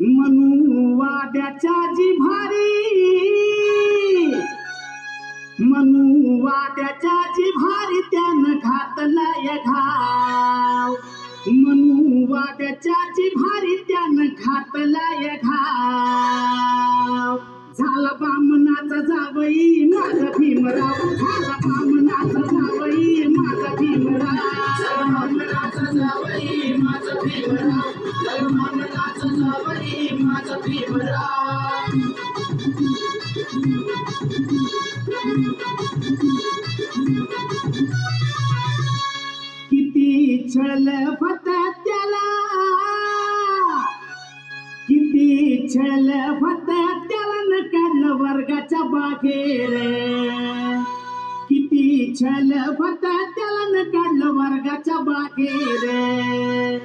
म्हणू वाद्याच्या जिभारी म्हणू वाद्याच्या जिभारी त्यानं घातलाय घाव. म्हणू वाद्याच्या जिभारी त्यानं घातलाय घाव. झाला बामणाचा जावई माझा भीमराव झाला बामणाचा किती छळ फता त्याला? किती छळ फता त्याला? न काढलं वर्गाच्या बाहेर छळ फता त्याला काढलं वर्गाच्या बाहेर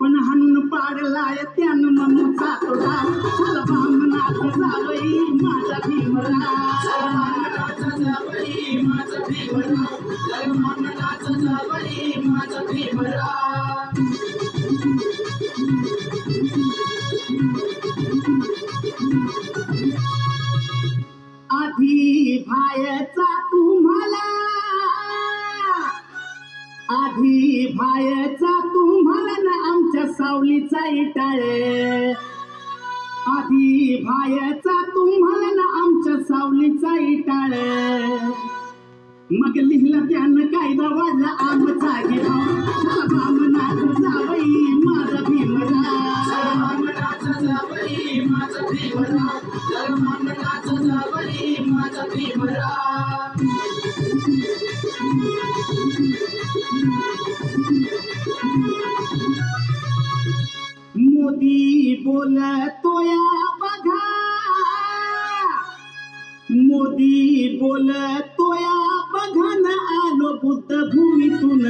पण हन्न पाडलाय त्यानं जातो चल बामणाचं जावई माझा जावई जावई आधी भायचा नाही भायचा तुम्हाला ना आमच्या सावलीचा इटाळे. आधी भायचा तुम्हाला ना आमच्या सावलीचा इटाळे. मग लिहिलं त्यानं कायदा वाढला आमचा गिराव बामणाचं माझा भीमराव. मोदी बोलतोया बघा. मोदी बोलतोया बघा ना आलो बुद्ध भूमीतून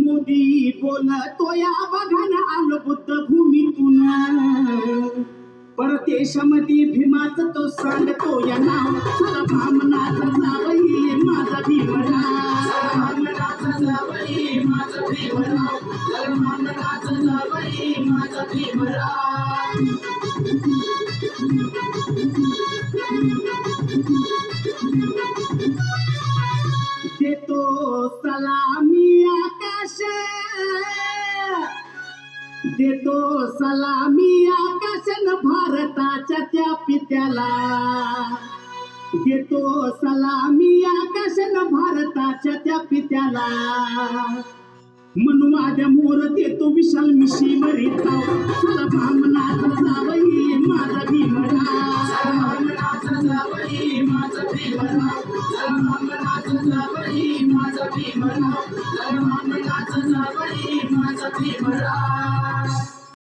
मोदी बोलतोया बघा ना आलो बुद्ध भूमीतून परदेशामध्ये भीमाच तो सांगतो या नाव चला भामनाचा जावई माझा भीमराव. भामनाचा जावई माझा भीमराव. माझा देतो सलामी आकाश. देतो सलामी आकाशन भारताच्या त्या पित्याला. देतो सलामी आकाशन भारताच्या त्या पित्याला. म्हणून माझ्या मोर देतो विशाल मिशी मरीताव तुला भामनाचा जावई माझा भीमरा माझा